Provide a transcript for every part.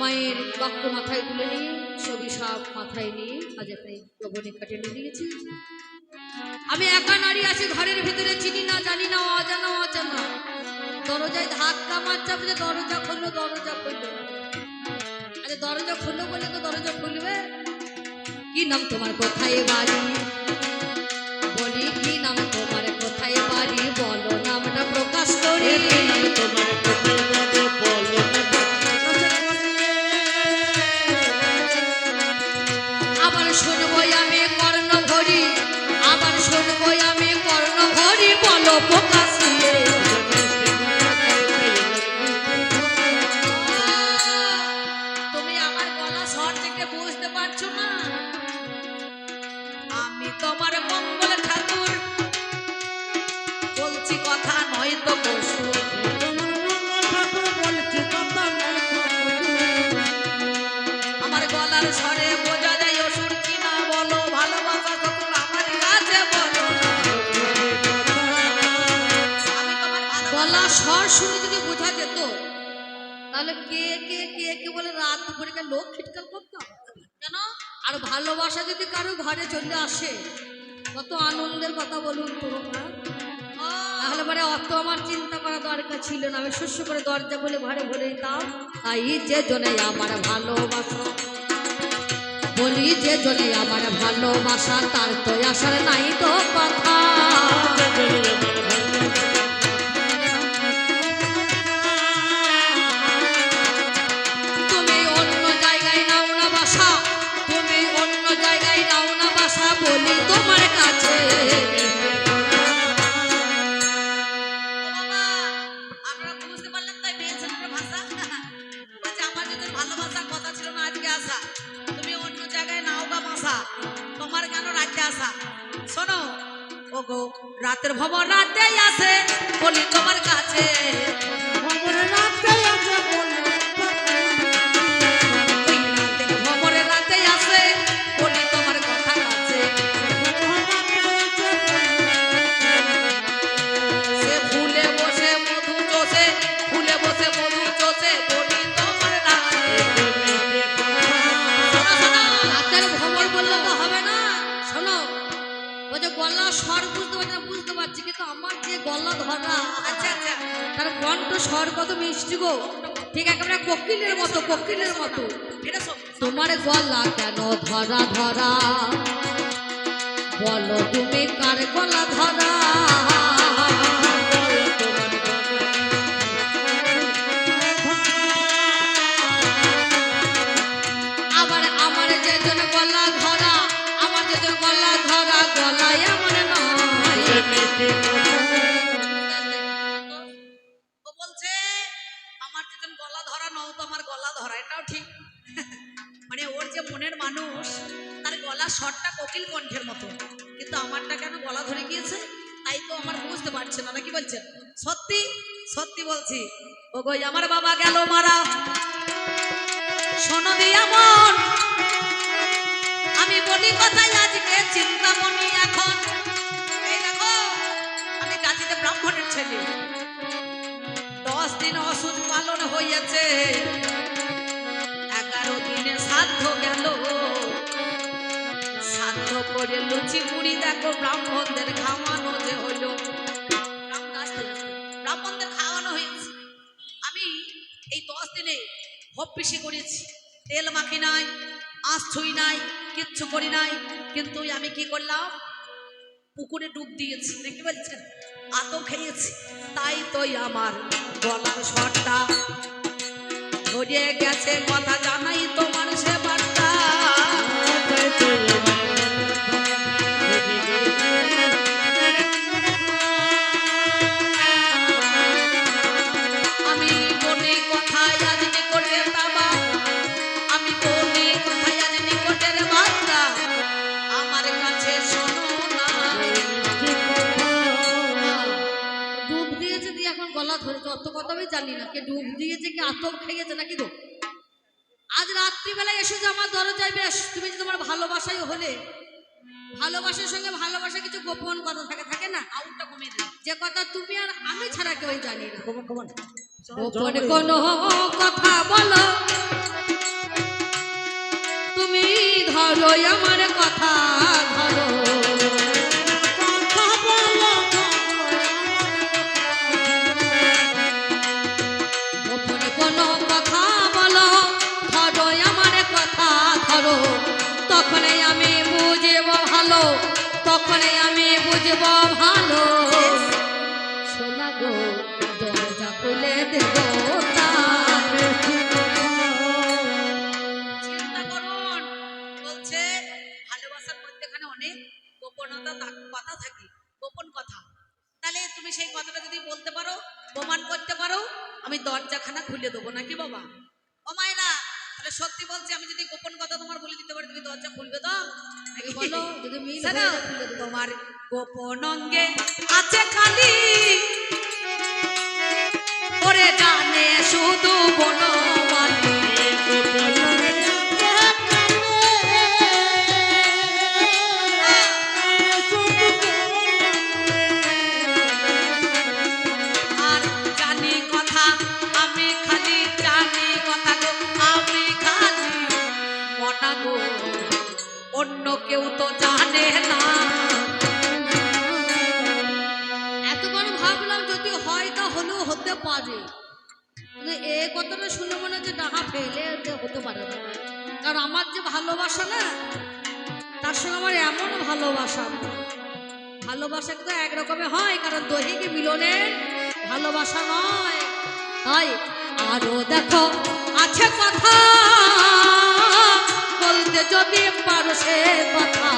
মায়ের বাক্য মাথায় তুলে নিয়ে, ছবি অভিশাপ মাথায় নিয়ে আজ একটা যবনিকা টেনে দিয়েছি আমি একা নারী আছি, ঘরের ভিতরে চিনি না, জানি না, অজানা অজানা দরজায় ধাক্কা মারছে আপনি দরজা খুললো দরজা খুললো আরে দরজা খুললো বলে তো দরজা খুলবে? কি নাম তোমার? কোথায় বাড়ি? বলি, কি নাম তোমার? কোথায় বাড়ি? বলো, নামটা প্রকাশ করি। তোমার? কোথায় যেত তাহলে কে কে কে কে বলে রাত দুপুরে লোক খিটকাল করতাম কেন? আর ভালোবাসা যদি কারও ঘরে চলে আসে, কত আনন্দের কথা বলুন তো? তাহলে পরে অত আমার চিন্তা করা দরকার ছিল না। আমি শস্য করে দরজা বলে ঘরে ভরে দিতাম তাই যে জনে আমার ভালোবাসা, বলি যে জনে আমার ভালোবাসা, তার তো আসার নাই তো কথা। কণ্ঠ স্বর কত মিষ্টি গো। ঠিক একেবারে কোকিলের মতো কোকিলের মতো। তোমার গলা কেন ধরা ধরা? বলো তুমি কার গলা ধরা? আবার আমার ধরা আমার ধরা ওর যে মনের মানুষ, তার গলা স্বরটা কোকিল কণ্ঠের মতো। কিন্তু আমারটা কেন গলা ধরে গিয়েছে? তাই তো আমার বুঝতে পারছে না। নাকি বলছেন? সত্যি? সত্যি বলছি। ও গই আমার বাবা গেল মারা। শোনো দিয়া মন আমি বলি কথাই আজকে, চিন্তা মনি এখন। এই দেখো, আমি জাতিতে ব্রাহ্মণের ছেলে। দশ দিন অসুখ পালন হইয়াছে। করে লুচি মুড়ি দেখো ব্রাহ্মণদের খাওয়ানো যে হলো। ব্রাহ্মণদের খাওয়ানো হয়েছে। আমি এই দশ দিনে হপ পিসি করেছি। তেল মাখি নাই, আঁশ ছুই নাই, কিচ্ছু করি নাই। কিন্তু আমি কি করলাম? পুকুরে ডুব দিয়েছি। নাকি বলছেন আতো খেয়েছি। তাই তোই আমার গলার স্বরটা ধরে গেছে কথা এখন অত কথা আমি জানি না। কে ডুব দিয়েছে কি আতপ খেয়েছে নাকি গো আজ রাত্রিবেলায় এসে যে আমার দরজায় বেশ তুমি যে তোমার ভালোবাসাই হলে। ভালোবাসার সঙ্গে ভালোবাসা কিছু গোপন কথা থাকে থাকে না? আউটটা কমিয়ে দে যে কথা তুমি আর আমি ছাড়া কেউ জানি না। কমান কমান কোনো কথা বলো। তুমি ধরো আমার কথা। আমি ভালো। শোনা গো কথা থাকে, গোপন কথা। তাহলে তুমি সেই কথাটা যদি বলতে পারো, প্রমাণ করতে পারো, আমি দরজাখানা খুলে দেবো নাকি বাবা? ও সত্যি বলছি আমি যদি গোপন কথা তোমার বলে দিতে পারি তুমি দরজা খুলবে তো? নাকি বলো? যদি মিল। তোমার গোপন অঙ্গে আছে খালি। ওরে জানে শুধু বনমালী ভালোবাসা। ভালোবাসা কিন্তু একরকমের হয়, কারণ দৈহিক মিলনের ভালোবাসা নয়। তাই আরও দেখো, আছে কথা। বলতে যদি পারো সে কথা।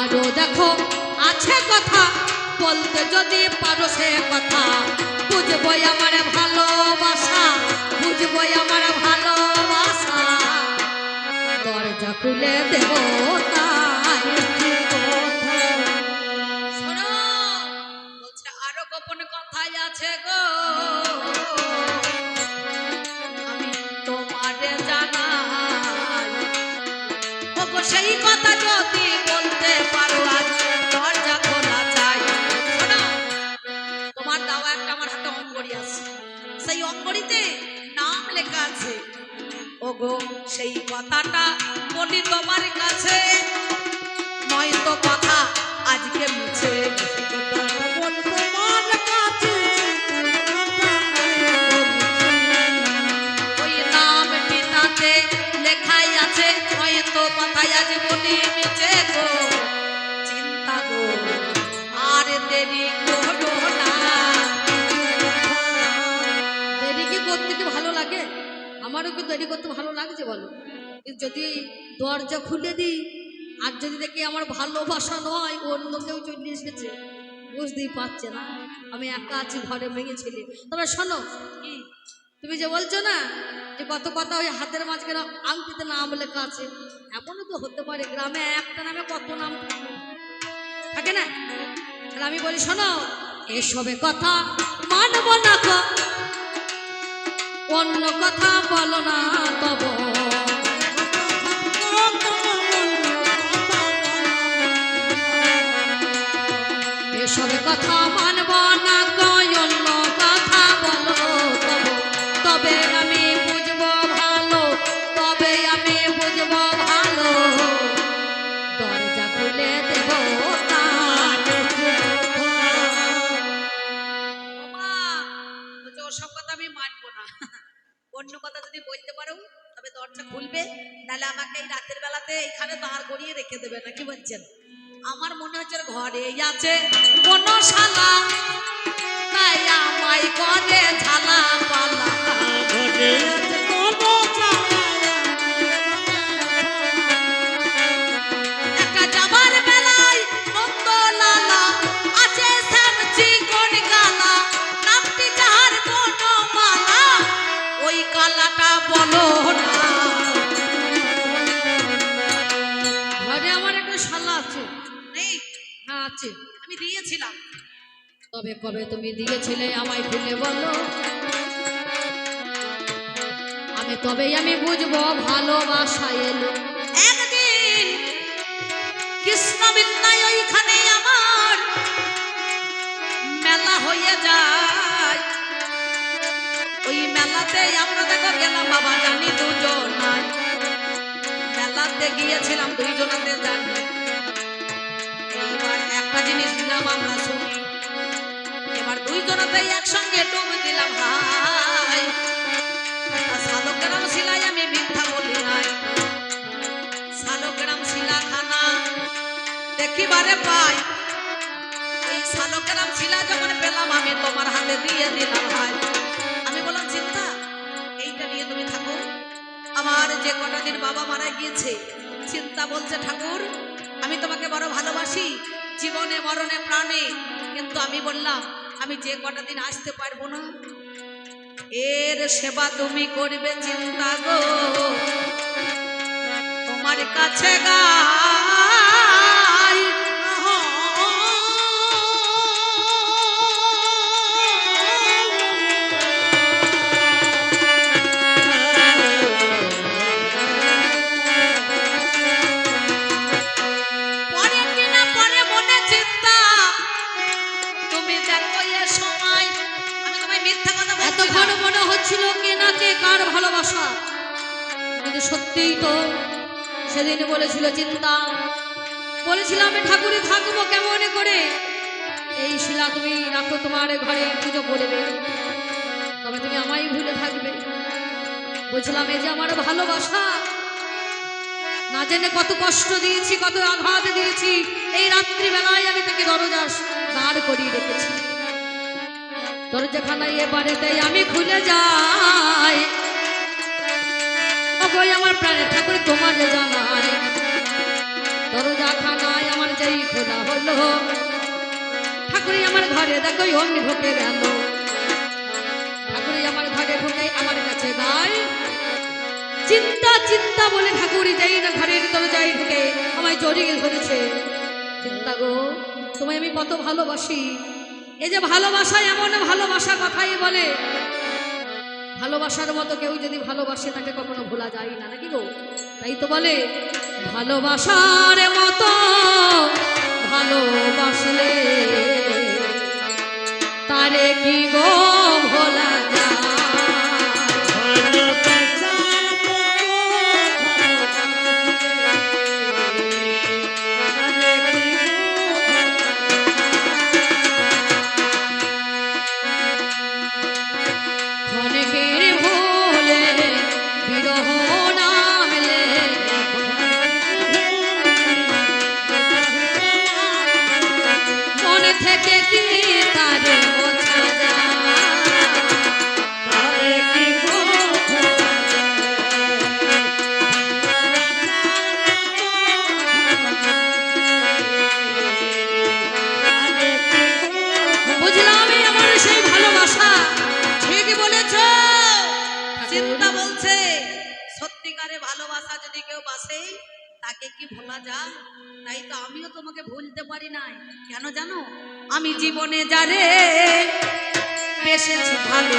আরও দেখো, আছে কথা। বলতে যদি পারো সে কথা। বুঝবই আমার ভালোবাসা বুঝব আমার ভালোবাসা। দরজা খুলে দেব আরও গোপন কথাই আছে গো। ওগো সেই কথাটা বলি তোমার কাছে। নয়তো কথা আজকে মুছে কথাই আজ বলি মিছে গো। দেরি করতে ভালো লাগছে বলো? যদি দরজা খুলে দিই, আর যদি দেখি আমার ভালোবাসা নয়, অন্য কেউ চলে এসেছে, বুঝতেই পারছে না। আমি একা আছি, ঘরে ভেঙে ছেলে। তবে শোনো তুমি যে বলছো না যে কত কথা ওই হাতের মাঝখানে আংটিতে নাম লেখা আছে, এমনও তো হতে পারে গ্রামে একটা নামে কত নাম থাকে। না? তাহলে আমি বলি, শোনো, এসবে কথা মানব না অন্য কথা বলো না তব। এসব কথা মানব না কবে তুমি দিয়েছিলে আমায় খুলে বলো? আমি তবেই আমি বুঝব ভালোবাসা এলো। একদিন কৃষ্ণ বিদ্যায় ওইখানে আমার মেলা হয়ে যায়। ওই মেলাতে আমরা দেখো গেলাম বাবা জানি দুজন মেলাতে গিয়েছিলাম দুইজনাতে জানি। এইবার একটা জিনিস দিলাম আমরা এবার দুইজনাতে একসঙ্গে ডুব দিলাম, ভাই। শালগ্রাম শিলায় আমি মিথ্যা বলি নাই। শালগ্রাম শিলাখানা দেখিবারে পাই। এই শালগ্রাম শিলা যখন পেলাম, আমি তোমার হাতে দিয়ে দিলাম, ভাই। আমি বললাম, চিন্তা, এইটা নিয়ে তুমি থাকো আমার যে কটা দিন বাবা মারা গিয়েছে, চিন্তা বলছে ঠাকুর, আমি তোমাকে বড় ভালোবাসি, জীবনে, মরণে, প্রাণে। কিন্তু আমি বললাম আমি যে কটা দিন আসতে পারব না? এর সেবা তুমি করবে চিন্তা গো। তোমার কাছে গাই হচ্ছিল কে না কে, কার ভালোবাসা? কিন্তু সত্যিই তো সেদিন বলেছিল চিন্তা। বলেছিলাম ঠাকুরে থাকব কেমন করে? এই শিলা, তুমি রাখো তোমার ঘরে পুজো করবে। তবে তুমি আমায় ভুলে থাকবে। বলছিলাম এই যে আমার ভালোবাসা, না জেনে কত কষ্ট দিয়েছি, কত আঘাত দিয়েছি, এই রাত্রিবেলায় আমি তাকে দরজা দাঁড় করিয়ে রেখেছি। দরজাখানায় এ বাড়িতে আমি খুলে যাই। ওগোই আমার প্রাণের ঠাকুর তোমার জানাই। দরজাখানায় আমার যেই খোলা হলো, ঠাকুরই আমার ঘরে দেখো অমনি ঢুকে গেল। ঠাকুরই আমার ঘরে ঢুকে আমার কাছে গায়। চিন্তা চিন্তা বলে ঠাকুরই যাই না ঘরের দরজায় ঢুকে আমায় জড়িয়ে ধরেছে। চিন্তা গো, তোমায় আমি কত ভালোবাসি। এই যে ভালোবাসা, এমন ভালোবাসা কথাই বলে। ভালোবাসার মতো কেউ যদি ভালোবাসে, তাকে কখনো ভোলা যায় না, নাকি গো? তাই তো বলে, ভালোবাসার মতো ভালোবাসলে তারে কি গো ভোলা যায়? বাসে তাকে কি ভোলা যায়? তাই তো আমিও তোমাকে ভুলতে পারি নাই। কেন জানো? আমি জীবনে যারে বেসেছি ভালো।